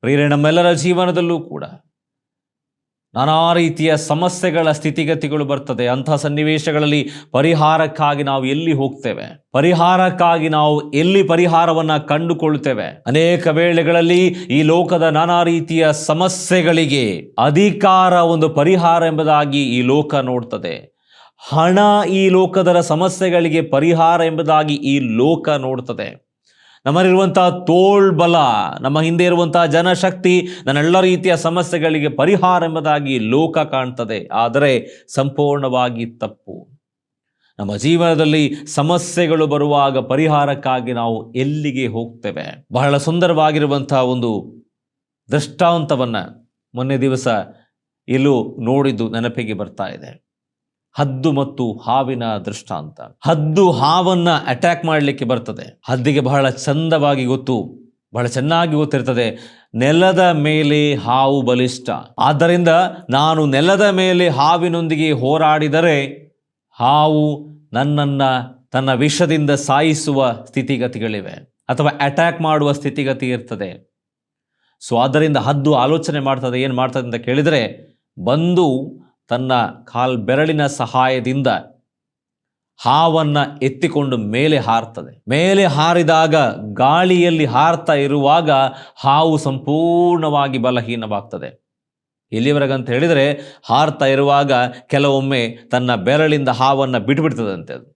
ಪ್ರೇರೆ ನಮ್ಮೆಲ್ಲರ ಜೀವನದಲ್ಲೂ ಕೂಡ ನಾನಾ ರೀತಿಯ ಸಮಸ್ಯೆಗಳ ಸ್ಥಿತಿಗತಿಗಳು ಬರ್ತದೆ. ಅಂಥ ಸನ್ನಿವೇಶಗಳಲ್ಲಿ ಪರಿಹಾರಕ್ಕಾಗಿ ನಾವು ಎಲ್ಲಿ ಹೋಗ್ತೇವೆ? ಪರಿಹಾರಕ್ಕಾಗಿ ನಾವು ಎಲ್ಲಿ ಪರಿಹಾರವನ್ನ ಕಂಡುಕೊಳ್ತೇವೆ? ಅನೇಕ ವೇಳೆಗಳಲ್ಲಿ ಈ ಲೋಕದ ನಾನಾ ರೀತಿಯ ಸಮಸ್ಯೆಗಳಿಗೆ ಅಧಿಕಾರ ಒಂದು ಪರಿಹಾರ ಎಂಬುದಾಗಿ ಈ ಲೋಕ ನೋಡ್ತದೆ. ಹಣ ಈ ಲೋಕದರ ಸಮಸ್ಯೆಗಳಿಗೆ ಪರಿಹಾರ ಎಂಬುದಾಗಿ ಈ ಲೋಕ ನೋಡ್ತದೆ. ನಮ್ಮಲ್ಲಿರುವಂತಹ ತೋಳ್ಬಲ, ನಮ್ಮ ಹಿಂದೆ ಇರುವಂತಹ ಜನಶಕ್ತಿ, ನನ್ನೆಲ್ಲ ರೀತಿಯ ಸಮಸ್ಯೆಗಳಿಗೆ ಪರಿಹಾರ ಎಂಬುದಾಗಿ ಲೋಕ ಕಾಣ್ತದೆ. ಆದರೆ ಸಂಪೂರ್ಣವಾಗಿ ತಪ್ಪು. ನಮ್ಮ ಜೀವನದಲ್ಲಿ ಸಮಸ್ಯೆಗಳು ಬರುವಾಗ ಪರಿಹಾರಕ್ಕಾಗಿ ನಾವು ಎಲ್ಲಿಗೆ ಹೋಗ್ತೇವೆ? ಬಹಳ ಸುಂದರವಾಗಿರುವಂತಹ ಒಂದು ದೃಷ್ಟಾಂತವನ್ನ ಮೊನ್ನೆ ದಿವಸ ಎಲ್ಲೂ ನೋಡಿದ್ದು ನೆನಪಿಗೆ ಬರ್ತಾ ಇದೆ. ಹದ್ದು ಮತ್ತು ಹಾವಿನ ದೃಷ್ಟಾಂತ. ಹದ್ದು ಹಾವನ್ನ ಅಟ್ಯಾಕ್ ಮಾಡಲಿಕ್ಕೆ ಬರ್ತದೆ. ಹದ್ದಿಗೆ ಬಹಳ ಚಂದವಾಗಿ ಗೊತ್ತು, ಬಹಳ ಚೆನ್ನಾಗಿ ಗೊತ್ತಿರ್ತದೆ. ನೆಲದ ಮೇಲೆ ಹಾವು ಬಲಿಷ್ಠ. ಆದ್ದರಿಂದ ನಾನು ನೆಲದ ಮೇಲೆ ಹಾವಿನೊಂದಿಗೆ ಹೋರಾಡಿದರೆ ಹಾವು ನನ್ನನ್ನು ತನ್ನ ವಿಷದಿಂದ ಸಾಯಿಸುವ ಸ್ಥಿತಿಗತಿಗಳಿವೆ. ಅಥವಾ ಅಟ್ಯಾಕ್ ಮಾಡುವ ಸ್ಥಿತಿಗತಿ ಇರ್ತದೆ. ಸೊ ಆದ್ದರಿಂದ ಹದ್ದು ಆಲೋಚನೆ ಮಾಡ್ತದೆ, ಏನು ಮಾಡ್ತದೆ ಅಂತ ಕೇಳಿದರೆ, ಬಂದು ತನ್ನ ಕಾಲ್ ಬೆರಳಿನ ಸಹಾಯದಿಂದ ಹಾವನ್ನ ಎತ್ತಿಕೊಂಡು ಮೇಲೆ ಹಾರ್ತದೆ. ಮೇಲೆ ಹಾರಿದಾಗ ಗಾಳಿಯಲ್ಲಿ ಹಾರ್ತಾ ಇರುವಾಗ ಹಾವು ಸಂಪೂರ್ಣವಾಗಿ ಬಲಹೀನವಾಗ್ತದೆ. ಇಲ್ಲಿವರೆಗಂತ ಹೇಳಿದರೆ ಹಾರ್ತಾ ಇರುವಾಗ ಕೆಲವೊಮ್ಮೆ ತನ್ನ ಬೆರಳಿಂದ ಹಾವನ್ನು ಬಿಟ್ಬಿಡ್ತದಂತೆ ಅದು.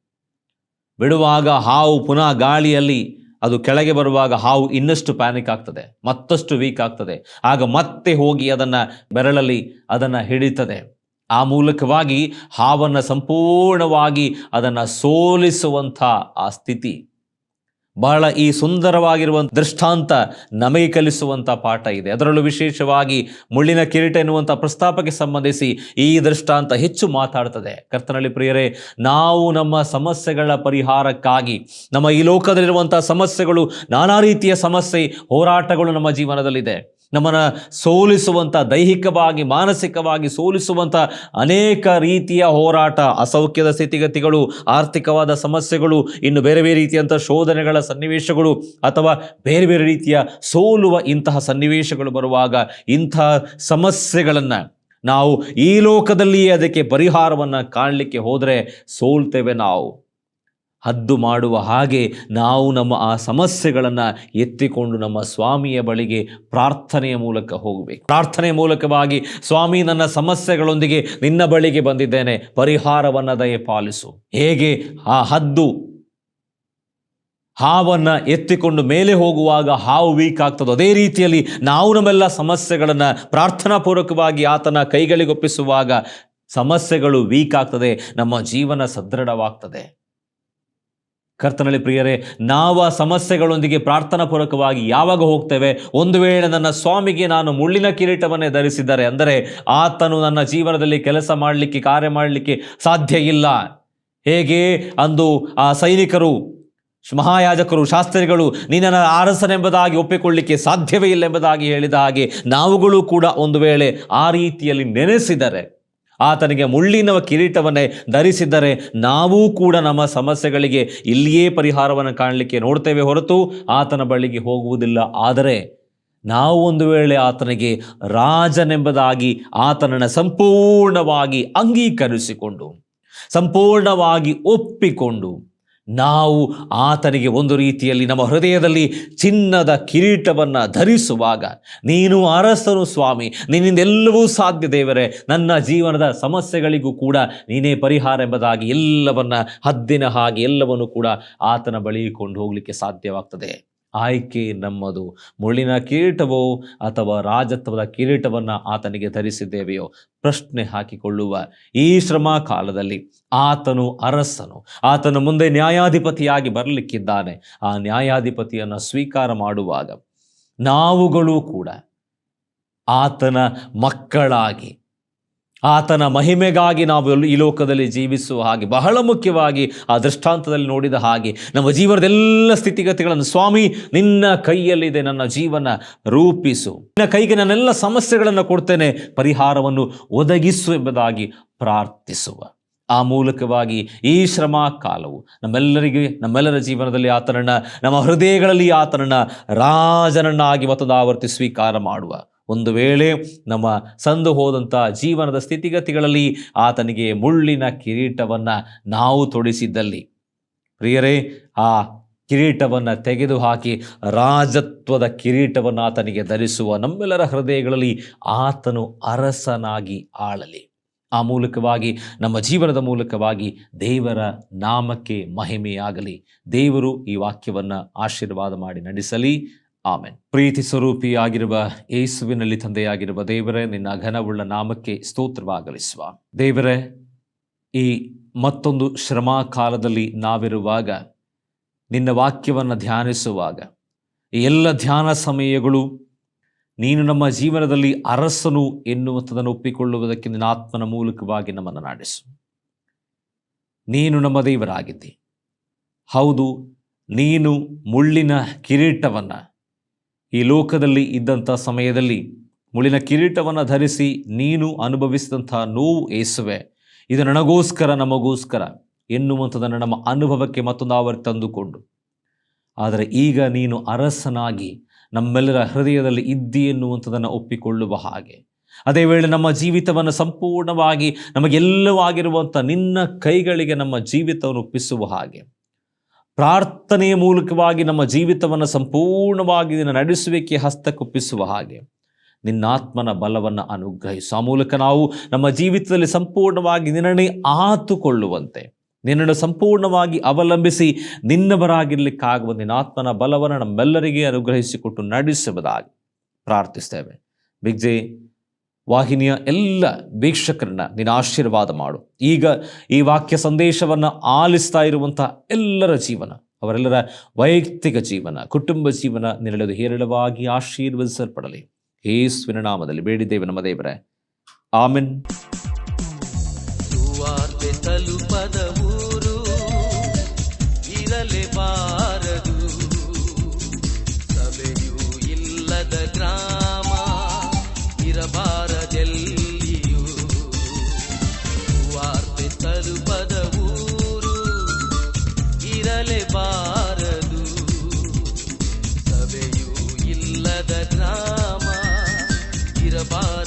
ಬಿಡುವಾಗ ಹಾವು ಪುನಃ ಗಾಳಿಯಲ್ಲಿ ಅದು ಕೆಳಗೆ ಬರುವಾಗ ಹಾವು ಇನ್ನಷ್ಟು ಪ್ಯಾನಿಕ್ ಆಗ್ತದೆ, ಮತ್ತಷ್ಟು ವೀಕ್ ಆಗ್ತದೆ. ಆಗ ಮತ್ತೆ ಹೋಗಿ ಅದನ್ನು ಬೆರಳಲ್ಲಿ ಅದನ್ನು ಹಿಡಿತದೆ. ಆ ಮೂಲಕವಾಗಿ ಹಾವನ್ನು ಸಂಪೂರ್ಣವಾಗಿ ಅದನ್ನು ಸೋಲಿಸುವಂಥ ಆ ಸ್ಥಿತಿ. ಬಹಳ ಈ ಸುಂದರವಾಗಿರುವಂಥ ದೃಷ್ಟಾಂತ ನಮಗೆ ಕಲಿಸುವಂಥ ಪಾಠ ಇದೆ. ಅದರಲ್ಲೂ ವಿಶೇಷವಾಗಿ ಮುಳ್ಳಿನ ಕಿರೀಟ ಎನ್ನುವಂಥ ಪ್ರಸ್ತಾಪಕ್ಕೆ ಸಂಬಂಧಿಸಿ ಈ ದೃಷ್ಟಾಂತ ಹೆಚ್ಚು ಮಾತಾಡ್ತದೆ. ಕರ್ತನಳ್ಳಿ ಪ್ರಿಯರೇ, ನಾವು ನಮ್ಮ ಸಮಸ್ಯೆಗಳ ಪರಿಹಾರಕ್ಕಾಗಿ, ನಮ್ಮ ಈ ಲೋಕದಲ್ಲಿರುವಂಥ ಸಮಸ್ಯೆಗಳು, ನಾನಾ ರೀತಿಯ ಸಮಸ್ಯೆ, ಹೋರಾಟಗಳು ನಮ್ಮ ಜೀವನದಲ್ಲಿದೆ. ನಮ್ಮನ್ನು ಸೋಲಿಸುವಂಥ ದೈಹಿಕವಾಗಿ, ಮಾನಸಿಕವಾಗಿ ಸೋಲಿಸುವಂಥ ಅನೇಕ ರೀತಿಯ ಹೋರಾಟ, ಅಸೌಖ್ಯದ ಸ್ಥಿತಿಗತಿಗಳು, ಆರ್ಥಿಕವಾದ ಸಮಸ್ಯೆಗಳು, ಇನ್ನು ಬೇರೆ ಬೇರೆ ರೀತಿಯಂಥ ಶೋಧನೆಗಳ ಸನ್ನಿವೇಶಗಳು ಅಥವಾ ಬೇರೆ ಬೇರೆ ರೀತಿಯ ಸೋಲುವ ಇಂತಹ ಸನ್ನಿವೇಶಗಳು ಬರುವಾಗ ಇಂತಹ ಸಮಸ್ಯೆಗಳನ್ನು ನಾವು ಈ ಲೋಕದಲ್ಲಿಯೇ ಅದಕ್ಕೆ ಪರಿಹಾರವನ್ನು ಕಾಣಲಿಕ್ಕೆ ಹೋದರೆ ಸೋಲ್ತೇವೆ ನಾವು. ಹದ್ದು ಮಾಡುವ ಹಾಗೆ ನಾವು ನಮ್ಮ ಆ ಸಮಸ್ಯೆಗಳನ್ನು ಎತ್ತಿಕೊಂಡು ನಮ್ಮ ಸ್ವಾಮಿಯ ಬಳಿಗೆ ಪ್ರಾರ್ಥನೆಯ ಮೂಲಕ ಹೋಗಬೇಕು. ಪ್ರಾರ್ಥನೆಯ ಮೂಲಕವಾಗಿ, ಸ್ವಾಮಿ ನನ್ನ ಸಮಸ್ಯೆಗಳೊಂದಿಗೆ ನಿನ್ನ ಬಳಿಗೆ ಬಂದಿದ್ದೇನೆ, ಪರಿಹಾರವನ್ನು ದಯ ಪಾಲಿಸು. ಹೇಗೆ? ಆ ಹದ್ದು ಹಾವನ್ನು ಎತ್ತಿಕೊಂಡು ಮೇಲೆ ಹೋಗುವಾಗ ಹಾವು ವೀಕ್ ಆಗ್ತದೋ. ಅದೇ ರೀತಿಯಲ್ಲಿ ನಾವು ನಮ್ಮೆಲ್ಲ ಸಮಸ್ಯೆಗಳನ್ನು ಪ್ರಾರ್ಥನಾಪೂರ್ವಕವಾಗಿ ಆತನ ಕೈಗಳಿಗೊಪ್ಪಿಸುವಾಗ ಸಮಸ್ಯೆಗಳು ವೀಕ್ ಆಗ್ತದೆ, ನಮ್ಮ ಜೀವನ ಸದೃಢವಾಗ್ತದೆ. ಕರ್ತನಲ್ಲಿ ಪ್ರಿಯರೇ, ನಾವು ಆ ಸಮಸ್ಯೆಗಳೊಂದಿಗೆ ಪ್ರಾರ್ಥನಾಪೂರ್ವಕವಾಗಿ ಯಾವಾಗ ಹೋಗ್ತೇವೆ? ಒಂದು ವೇಳೆ ನನ್ನ ಸ್ವಾಮಿಗೆ ನಾನು ಮುಳ್ಳಿನ ಕಿರೀಟವನ್ನೇ ಧರಿಸಿದ್ದಾರೆ ಅಂದರೆ ಆತನು ನನ್ನ ಜೀವನದಲ್ಲಿ ಕೆಲಸ ಮಾಡಲಿಕ್ಕೆ, ಕಾರ್ಯ ಮಾಡಲಿಕ್ಕೆ ಸಾಧ್ಯ ಇಲ್ಲ. ಹೇಗೆ? ಅಂದು ಆ ಸೈನಿಕರು, ಮಹಾಯಾಜಕರು, ಶಾಸ್ತ್ರಿಗಳು ನಿನ್ನನ್ನು ಅರಸನೆಂಬುದಾಗಿ ಒಪ್ಪಿಕೊಳ್ಳಿಕ್ಕೆ ಸಾಧ್ಯವೇ ಇಲ್ಲ ಎಂಬುದಾಗಿ ಹೇಳಿದ ಹಾಗೆ ನಾವುಗಳು ಕೂಡ ಒಂದು ವೇಳೆ ಆ ರೀತಿಯಲ್ಲಿ ನೆನೆಸಿದರೆ ಆತನಿಗೆ ಮುಳ್ಳಿನ ಕಿರೀಟವನ್ನೇ ಧರಿಸಿದ್ದರೆ ನಾವೂ ಕೂಡ ನಮ್ಮ ಸಮಸ್ಯೆಗಳಿಗೆ ಇಲ್ಲಿಯೇ ಪರಿಹಾರವನ್ನು ಕಾಣಲಿಕ್ಕೆ ನೋಡ್ತೇವೆ ಹೊರತು ಆತನ ಬಳಿಗೆ ಹೋಗುವುದಿಲ್ಲ. ಆದರೆ ನಾವು ಒಂದು ವೇಳೆ ಆತನಿಗೆ ರಾಜನೆಂಬುದಾಗಿ ಆತನನ್ನು ಸಂಪೂರ್ಣವಾಗಿ ಅಂಗೀಕರಿಸಿಕೊಂಡು, ಸಂಪೂರ್ಣವಾಗಿ ಒಪ್ಪಿಕೊಂಡು ನಾವು ಆತನಿಗೆ ಒಂದು ರೀತಿಯಲ್ಲಿ ನಮ್ಮ ಹೃದಯದಲ್ಲಿ ಚಿನ್ನದ ಕಿರೀಟವನ್ನು ಧರಿಸುವಾಗ, ನೀನು ಅರಸನು ಸ್ವಾಮಿ ನಿನ್ನಿಂದೆಲ್ಲವೂ ಸಾಧ್ಯ ದೇವರೇ, ನನ್ನ ಜೀವನದ ಸಮಸ್ಯೆಗಳಿಗೂ ಕೂಡ ನೀನೇ ಪರಿಹಾರ ಎಂಬುದಾಗಿ ಎಲ್ಲವನ್ನು ಹದ್ದಿನ ಹಾಗೆ ಎಲ್ಲವನ್ನು ಕೂಡ ಆತನ ಬಳಿ ಕೊಂಡು ಹೋಗಲಿಕ್ಕೆ ಸಾಧ್ಯವಾಗ್ತದೆ. ಆಯ್ಕೆ ನಮ್ಮದು. ಮುಳ್ಳಿನ ಕಿರೀಟವೋ ಅಥವಾ ರಾಜತ್ವದ ಕಿರೀಟವನ್ನು ಆತನಿಗೆ ಧರಿಸಿದ್ದೇವೆಯೋ ಪ್ರಶ್ನೆ ಹಾಕಿಕೊಳ್ಳುವ ಈ ಶ್ರಮ ಕಾಲದಲ್ಲಿ ಆತನು ಅರಸನು. ಆತನ ಮುಂದೆ ನ್ಯಾಯಾಧಿಪತಿಯಾಗಿ ಬರಲಿಕ್ಕಿದ್ದಾನೆ. ಆ ನ್ಯಾಯಾಧಿಪತಿಯನ್ನು ಸ್ವೀಕಾರ ಮಾಡುವಾಗ ನಾವುಗಳು ಕೂಡ ಆತನ ಮಕ್ಕಳಾಗಿ ಆತನ ಮಹಿಮೆಗಾಗಿ ನಾವು ಈ ಲೋಕದಲ್ಲಿ ಜೀವಿಸುವ ಹಾಗೆ, ಬಹಳ ಮುಖ್ಯವಾಗಿ ಆ ದೃಷ್ಟಾಂತದಲ್ಲಿ ನೋಡಿದ ಹಾಗೆ, ನಮ್ಮ ಜೀವನದ ಎಲ್ಲ ಸ್ಥಿತಿಗತಿಗಳನ್ನು, ಸ್ವಾಮಿ, ನಿನ್ನ ಕೈಯಲ್ಲಿದೆ ನನ್ನ ಜೀವನ, ರೂಪಿಸು. ನಿನ್ನ ಕೈಗೆ ನನ್ನೆಲ್ಲ ಸಮಸ್ಯೆಗಳನ್ನು ಕೊಡ್ತೇನೆ, ಪರಿಹಾರವನ್ನು ಒದಗಿಸು ಎಂಬುದಾಗಿ ಪ್ರಾರ್ಥಿಸುವ. ಆ ಮೂಲಕವಾಗಿ ಈ ಶ್ರಮ ಕಾಲವು, ನಮ್ಮೆಲ್ಲರಿಗೆ, ನಮ್ಮೆಲ್ಲರ ಜೀವನದಲ್ಲಿ ಆತನನ್ನು, ನಮ್ಮ ಹೃದಯಗಳಲ್ಲಿ ಆತನನ್ನ ರಾಜನನ್ನಾಗಿ ಮತದಾವರ್ತಿ ಸ್ವೀಕಾರ ಮಾಡುವ. ಒಂದು ವೇಳೆ ನಮ್ಮ ಸಂದು ಹೋದಂಥ ಜೀವನದ ಸ್ಥಿತಿಗತಿಗಳಲ್ಲಿ ಆತನಿಗೆ ಮುಳ್ಳಿನ ಕಿರೀಟವನ್ನು ನಾವು ತೊಡಿಸಿದ್ದಲ್ಲಿ. ಪ್ರಿಯರೇ, ಆ ಕಿರೀಟವನ್ನು ತೆಗೆದುಹಾಕಿ ರಾಜತ್ವದ ಕಿರೀಟವನ್ನು ಆತನಿಗೆ ಧರಿಸುವ ನಮ್ಮೆಲ್ಲರ ಹೃದಯಗಳಲ್ಲಿ ಆತನು ಅರಸನಾಗಿ ಆಳಲಿ. ಆ ಮೂಲಕವಾಗಿ, ನಮ್ಮ ಜೀವನದ ಮೂಲಕವಾಗಿ ದೇವರ ನಾಮಕ್ಕೆ ಮಹಿಮೆಯಾಗಲಿ. ದೇವರು ಈ ವಾಕ್ಯವನ್ನು ಆಶೀರ್ವಾದ ಮಾಡಿ ನಡೆಸಲಿ. ಆಮೆನ್. ಪ್ರೀತಿ ಸ್ವರೂಪಿಯಾಗಿರುವ ಏಸುವಿನಲ್ಲಿ ತಂದೆಯಾಗಿರುವ ದೇವರೇ, ನಿನ್ನ ಘನವುಳ್ಳ ನಾಮಕ್ಕೆ ಸ್ತೋತ್ರವಾಗಲಿಸುವ ದೇವರೇ, ಈ ಮತ್ತೊಂದು ಶ್ರಮಾ ಕಾಲದಲ್ಲಿ ನಾವಿರುವಾಗ, ನಿನ್ನ ವಾಕ್ಯವನ್ನು ಧ್ಯಾನಿಸುವಾಗ, ಈ ಎಲ್ಲ ಧ್ಯಾನ ಸಮಯಗಳು ನೀನು ನಮ್ಮ ಜೀವನದಲ್ಲಿ ಅರಸನು ಎನ್ನುವಂಥದ್ದನ್ನು ಒಪ್ಪಿಕೊಳ್ಳುವುದಕ್ಕೆ ನಿನ್ನ ಆತ್ಮನ ಮೂಲಕವಾಗಿ ನಮ್ಮನ್ನು ನಾಡಿಸು. ನೀನು ನಮ್ಮ ದೇವರಾಗಿದ್ದಿ. ಹೌದು, ನೀನು ಮುಳ್ಳಿನ ಕಿರೀಟವನ್ನು ಈ ಲೋಕದಲ್ಲಿ ಇದ್ದಂಥ ಸಮಯದಲ್ಲಿ ಮುಳಿನ ಕಿರೀಟವನ್ನು ಧರಿಸಿ ನೀನು ಅನುಭವಿಸಿದಂಥ ನೋವು ಏಸುವೆ. ಇದು ನನಗೋಸ್ಕರ, ನಮಗೋಸ್ಕರ ಎನ್ನುವಂಥದ್ದನ್ನು ನಮ್ಮ ಅನುಭವಕ್ಕೆ ಮತ್ತೊಂದು ಆವರಿ ತಂದುಕೊಂಡು. ಆದರೆ ಈಗ ನೀನು ಅರಸನಾಗಿ ನಮ್ಮೆಲ್ಲರ ಹೃದಯದಲ್ಲಿ ಇದ್ದಿ ಎನ್ನುವಂಥದ್ದನ್ನು ಒಪ್ಪಿಕೊಳ್ಳುವ ಹಾಗೆ. ಅದೇ ವೇಳೆ ನಮ್ಮ ಜೀವಿತವನ್ನು ಸಂಪೂರ್ಣವಾಗಿ ನಮಗೆಲ್ಲವಾಗಿರುವಂಥ ನಿನ್ನ ಕೈಗಳಿಗೆ ನಮ್ಮ ಜೀವಿತವನ್ನು ಒಪ್ಪಿಸುವ ಹಾಗೆ. ಪ್ರಾರ್ಥನೆಯ ಮೂಲಕವಾಗಿ ನಮ್ಮ ಜೀವಿತವನ್ನು ಸಂಪೂರ್ಣವಾಗಿ ನಡೆಸುವಿಕೆ ಹಸ್ತಕೊಪ್ಪಿಸುವ ಹಾಗೆ ನಿನ್ನಾತ್ಮನ ಬಲವನ್ನು ಅನುಗ್ರಹಿಸುವ ಆ ಮೂಲಕ ನಾವು ನಮ್ಮ ಜೀವಿತದಲ್ಲಿ ಸಂಪೂರ್ಣವಾಗಿ ನಿನ್ನನ್ನೇ ಆತುಕೊಳ್ಳುವಂತೆ, ನಿನ್ನನ್ನು ಸಂಪೂರ್ಣವಾಗಿ ಅವಲಂಬಿಸಿ ನಿನ್ನವರಾಗಿರ್ಲಿಕ್ಕಾಗುವ ನಿನ್ನಾತ್ಮನ ಬಲವನ್ನು ನಮ್ಮೆಲ್ಲರಿಗೆ ಅನುಗ್ರಹಿಸಿಕೊಟ್ಟು ನಡೆಸುವುದಾಗಿ ಪ್ರಾರ್ಥಿಸ್ತೇವೆ. ಬಿಗ್ ಜೆ ವಾಹಿನಿಯ ಎಲ್ಲ ವೀಕ್ಷಕರನ್ನ ನಿನ್ನ ಆಶೀರ್ವಾದ ಮಾಡು. ಈಗ ಈ ವಾಕ್ಯ ಸಂದೇಶವನ್ನು ಆಲಿಸ್ತಾ ಇರುವಂಥ ಎಲ್ಲರ ಜೀವನ, ಅವರೆಲ್ಲರ ವೈಯಕ್ತಿಕ ಜೀವನ, ಕುಟುಂಬ ಜೀವನ ನಿರಳದು ಹೇರಳವಾಗಿ ಆಶೀರ್ವದಿಸಲ್ಪಡಲಿ. ಯೇಸುವಿನ ನಾಮದಲ್ಲಿ ಬೇಡಿದ್ದೇವೆ ನಮ್ಮ ದೇವರೇ. ಆಮೆನ್. दरबार